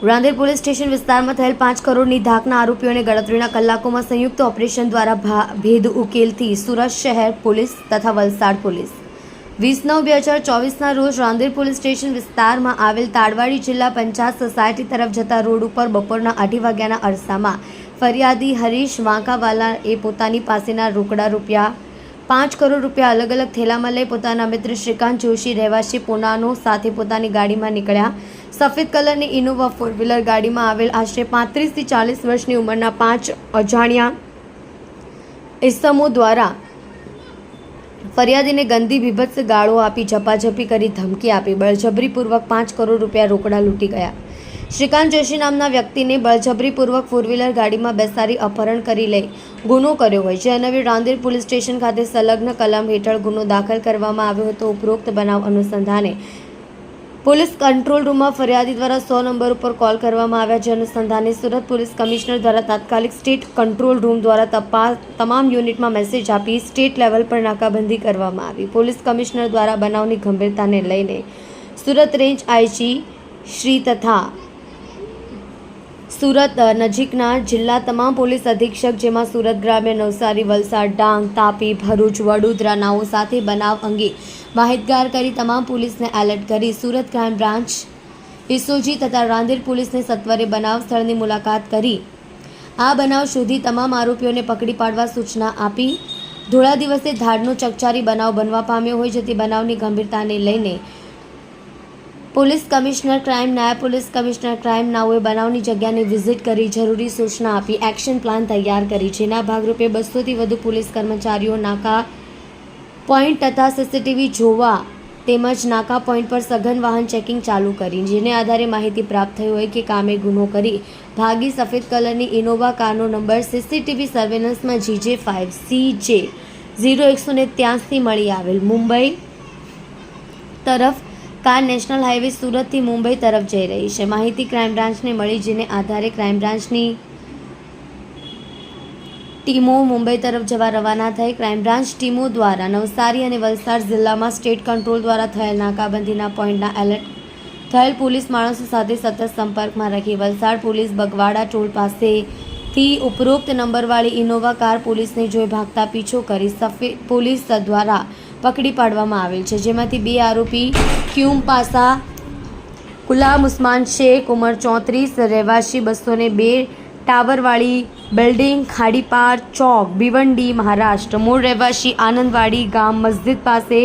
Rander police station વિસ્તારમાં થયેલ પાંચ કરોડની ધાકના આરોપીઓને ગણતરીના કલાકોમાં સંયુક્ત ઓપરેશન દ્વારા ભેદ ઉકેલથી સુરત શહેર પોલીસ તથા વલસાડ પોલીસ. વીસ નવ બે હજાર ચોવીસના રોજ રાંદેર પોલીસ સ્ટેશન વિસ્તારમાં આવેલ તાડવાડી જિલ્લા પંચાયત સોસાયટી તરફ જતા રોડ ઉપર બપોરના અઢી વાગ્યાના અરસામાં ફરિયાદી હરીશ વાંકાવાલા એ પોતાની પાસેના રોકડા રૂપિયા પાંચ કરોડ રૂપિયા અલગ અલગ થેલામાં લઈ પોતાના મિત્ર શ્રીકાંત જોશી રહેવાસી પુનાનો સાથે પોતાની ગાડીમાં નીકળ્યા. સફેદ કલરની ઇનોવા ફોર વ્હીલર ગાડીમાં આવેલ આશરે પાંત્રીસથી ચાલીસ વર્ષની ઉંમરના પાંચ અજાણ્યા ઇસમો દ્વારા ફરિયાદીને ગંદી બીભત્સ ગાળો આપી ઝપાઝપી કરી ધમકી આપી. બળજબરીપૂર્વક પાંચ કરોડ રૂપિયા રોકડા લૂંટી ગયા. શ્રીકાંત જોશી નામના વ્યક્તિને બળજબરીપૂર્વક ફોર વ્હીલર ગાડીમાં બેસાડી અપહરણ કરી લઈ ગુનો કર્યો હોય. જે અન્વયે રાંદેર પોલીસ સ્ટેશન ખાતે સંલગ્ન કલમ હેઠળ ગુનો દાખલ કરવામાં આવ્યો હતો. ઉપરોક્ત બનાવ અનુસંધાને પોલીસ કંટ્રોલ રૂમમાં ફરિયાદી દ્વારા સો નંબર ઉપર કોલ કરવામાં આવ્યા. જે અનુસંધાને સુરત પોલીસ કમિશનર દ્વારા તાત્કાલિક સ્ટેટ કંટ્રોલ રૂમ દ્વારા તપાસ તમામ યુનિટમાં મેસેજ આપી સ્ટેટ લેવલ પર નાકાબંધી કરવામાં આવી. પોલીસ કમિશનર દ્વારા બનાવની ગંભીરતાને લઈને સુરત રેન્જ આઈજી શ્રી તથા સુરત નજીકના જિલ્લા તમામ પોલીસ અધિક્ષક, જેમાં સુરત ગ્રામ્ય નવસારી, વલસાડ, ડાંગ, તાપી, ભરૂચ, વડોદરા, નાઓ સાથે બનાવ અંગે માહિતગાર કરી તમામ પોલીસને એલર્ટ કરી સુરત ક્રાઇમ બ્રાન્ચ ઇસોજી તથા રાંદેર પોલીસને સત્વરે બનાવ સ્થળની મુલાકાત કરી. આ બનાવ શોધી તમામ આરોપીઓને પકડી પાડવા સૂચના આપી. ધોળા દિવસે ધાડનો ચકચારી બનાવ બનવા પામ્યો હોય, જેથી બનાવની ગંભીરતાને લઈને પોલીસ કમિશનર ક્રાઇમ, નાયબ પોલીસ કમિશનર ક્રાઇમ નાઓએ બનાવની જગ્યાની વિઝિટ કરી જરૂરી સૂચના આપી, એક્શન પ્લાન તૈયાર કરી જેના ભાગરૂપે બસોથી વધુ પોલીસ કર્મચારીઓ નાકા પોઈન્ટ તથા સીસીટીવી જોવા તેમજ નાકા પોઈન્ટ પર સઘન વાહન ચેકિંગ ચાલુ કરી, જેને આધારે માહિતી પ્રાપ્ત થઈ હોય કે કામે ગુનો કરી. ભાગી સફેદ કલરની ઇનોવા કારનો number CCTV સર્વેલન્સમાં GJ five C J zero એકસો ને ત્યાંસી મળી આવેલ. મુંબઈ તરફ કાર નેશનલ હાઈવે સુરતથી મુંબઈ તરફ જઈ રહી છે. માહિતી ક્રાઇમ બ્રાન્ચને મળી, જેને આધારે ક્રાઇમ બ્રાન્ચની ટીમો મુંબઈ તરફ જવા રવાના થઈ. ક્રાઇમ બ્રાન્ચ ટીમો દ્વારા નવસારી અને વલસાડ જિલ્લામાં સ્ટેટ કંટ્રોલ દ્વારા થયેલ નાકાબંધીના પોઈન્ટના એલર્ટ, થયેલ પોલીસ માણસો સાથે સતત સંપર્કમાં રાખી. વલસાડ પોલીસ બગવાડા ટોલ પાસેથી ઉપરોક્ત નંબરવાળી ઇનોવા કાર પોલીસને જોઈ ભાગતા પીછો કરી. સફેદ પોલીસ દ્વારા પકડી પાડવામાં આવેલ છે. જેમાંથી બે આરોપી ક્યુમ પાસા ગુલામ ઉસ્માન શેખ ઉંમર ચોત્રીસ, રહેવાસી બસો ને બે, ટાવરવાળી બિલ્ડિંગ ખાડીપાર ચોક, ભીવંડી, મહારાષ્ટ્ર. મૂળ રહેવાસી આનંદવાડી ગામ મસ્જિદ પાસે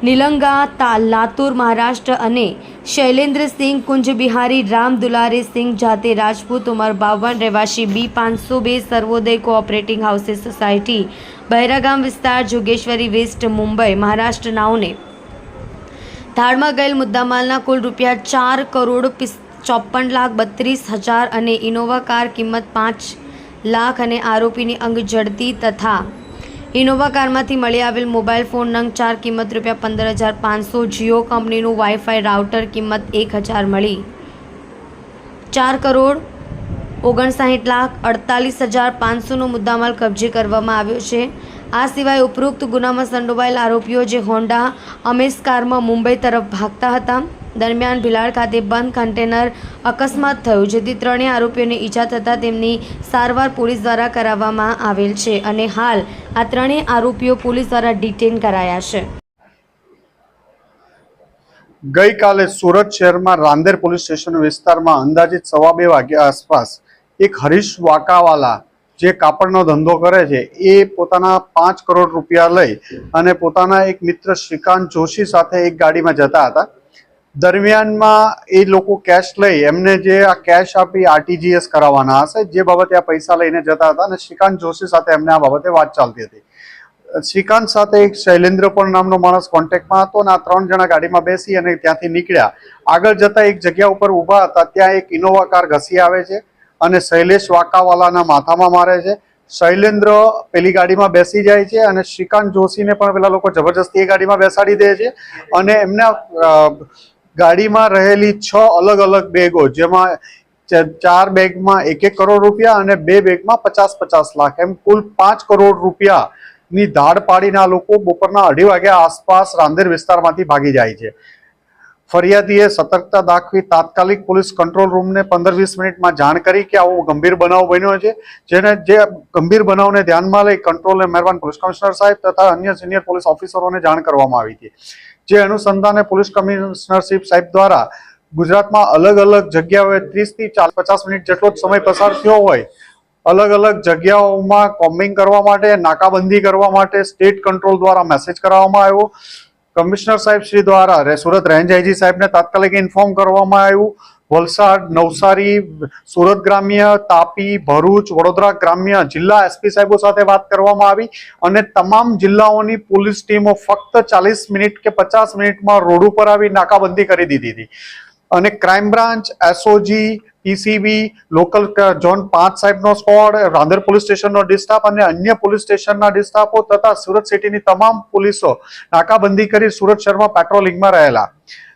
નિલંગા, તાલ, લાતુર, મહારાષ્ટ્ર અને શૈલેન્દ્રસિંહ કુંજ બિહારી રામ, દુલારે સિંહ જાતે રાજપૂત, ઉંમર બાવન, રહેવાસી બી પાંચસો બે, Sarvodaya cooperating houses society, Behragam વિસ્તાર, જોગેશ્વરી વેસ્ટ, મુંબઈ, મહારાષ્ટ્ર નાઓને ધાડમાં ગયેલ મુદ્દામાલના કુલ રૂપિયા ચાર કરોડ ચોપન લાખ બત્રીસ હજાર અને ઇનોવા કાર કિંમત પાંચ લાખ અને આરોપીની અંગ જડતી તથા ઇનોવા કારમાંથી મળી આવેલ મોબાઈલ ફોન નંગ ચાર કિંમત રૂપિયા પંદર હજાર પાંચસો જીઓ કંપનીનું વાઈફાઈ રાઉટર કિંમત એક હજાર મળી. ચાર કરોડ ઓગણસાઠ લાખ અડતાલીસ હજાર પાંચસોનો મુદ્દામાલ કબજે કરવામાં આવ્યો છે. આ સિવાય ઉપરોક્ત ગુનામાં સંડોવાયેલ આરોપીઓ જે હોન્ડા અમેસ કારમાં મુંબઈ તરફ ભાગતા હતા. દરમિયાન ભિલાડ ખાતે બંધ કન્ટેનર અકસ્માત થયો, જેથી ત્રણેય આરોપીઓને ઈજા થતાં તેમની સારવાર પોલીસ દ્વારા કરાવવામાં આવેલ છે અને હાલ આ ત્રણેય આરોપીઓ પોલીસ દ્વારા ડિટેન કરાયા છે. ગઈકાલે સુરત શહેરમાં રાંદેર પોલીસ સ્ટેશન વિસ્તારમાં અંદાજિત સવા બે વાગ્યા આસપાસ એક હરીશ વાકાવાલા જે કાપડનો ધંધો કરે છે, એ પોતાના પાંચ કરોડ રૂપિયા લઈ અને પોતાના એક મિત્ર શ્રીકાંત જોશી સાથે એક ગાડીમાં જતા હતા. દરમિયાનમાં એ લોકો કેશ લઈ એમને જે આ કેશ આપી આરટીજીએસ કરાવવાના હશે, જે બાબતે આ પૈસા લઈને જતા હતા અને શ્રીકાંત જોશી સાથે એમને આ બાબતે વાત ચાલતી હતી. શ્રીકાંત સાથે એક શૈલેન્દ્ર પણ નામનો માણસ કોન્ટેક્ટમાં હતો અને આ ત્રણ જણા ગાડીમાં બેસી અને ત્યાંથી નીકળ્યા. આગળ જતા એક જગ્યા ઉપર ઊભા હતા, ત્યાં એક ઇનોવા કાર ઘસી આવે છે અને શૈલેષ વાકાવાલાના માથામાં મારે છે. શૈલેન્દ્ર પેલી ગાડીમાં બેસી જાય છે અને શ્રીકાંત જોશીને પણ પેલા લોકો જબરજસ્તી એ ગાડીમાં બેસાડી દે છે અને એમના ગાડીમાં રહેલી છ અલગ અલગ બેગો, જેમાં ચાર બેગમાં એક એક કરોડ રૂપિયા અને બે બેગમાં પચાસ પચાસ લાખ. એમ કુલ પાંચ કરોડ રૂપિયા ની ધાડ પાડીને લોકો બપોરના અઢી વાગ્યા આસપાસ રાંદેર વિસ્તારમાંથી ભાગી જાય છે. ફરિયાદીએ સતર્કતા દાખવી તાત્કાલિક પોલીસ કંટ્રોલ રૂમને પંદર વીસ મિનિટમાં જાણ કરી કે આવો ગંભીર બનાવ બન્યો છે, જેને જે ગંભીર બનાવને ધ્યાનમાં લઈ કંટ્રોલ મહેરબાન પોલીસ કમિશનર સાહેબ તથા અન્ય સિનિયર પોલીસ ઓફિસરોને જાણ કરવામાં આવી હતી. જે અનુસંધાને પોલીસ કમિશનરશીપ સાહેબ દ્વારા ગુજરાતમાં અલગ અલગ જગ્યાઓએ ત્રીસથી ચાર પચાસ મિનિટ જેટલો જ સમય પસાર થયો હોય, અલગ અલગ જગ્યાઓમાં કોમ્બિંગ કરવા માટે, નાકાબંધી કરવા માટે સ્ટેટ કંટ્રોલ દ્વારા મેસેજ કરાવવામાં આવ્યો. કમિશનર સાહેબ શ્રી દ્વારા સુરત રેન્જ આઈજી સાહેબને તાત્કાલિક ઇન્ફોર્મ કરવામાં આવ્યું. વલસાડ, નવસારી, સુરત ગ્રામ્ય, તાપી, ભરૂચ, વડોદરા ગ્રામ્ય જિલ્લા એસપી સાહેબો સાથે વાત કરવામાં આવી અને તમામ જિલ્લાઓની પોલીસ ટીમો ફક્ત ચાલીસ મિનિટ કે પચાસ મિનિટમાં રોડ ઉપર આવી નાકાબંધી કરી દીધી હતી. અને crime branch, SOG, PCB, local zone પાંચ સાહેબનો સ્કોડ, રાંદેર પોલીસ સ્ટેશનનો ડિસ્ટાફ અને અન્ય પોલીસ સ્ટેશનના ડિસ્ટાફો તથા સુરત સિટીની તમામ પોલીસો નાકાબંધી કરી સુરત શહેરમાં પેટ્રોલિંગમાં રહેલા.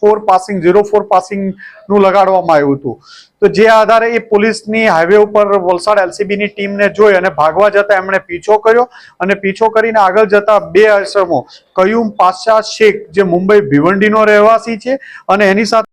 four passing zero four પાસિંગનું લગાડવામાં આવ્યું હતું. તો જે આધારે એ પોલીસની હાઈવે ઉપર વલસાડ એલસીબીની ટીમને જોઈ અને ભાગવા જતા એમણે પીછો કર્યો અને પીછો કરીને આગળ જતા બે આશ્રમો, કયુમ, પાશા, શેખ, જે મુંબઈ ભિવંડીનો રહેવાસી છે અને એની સાથે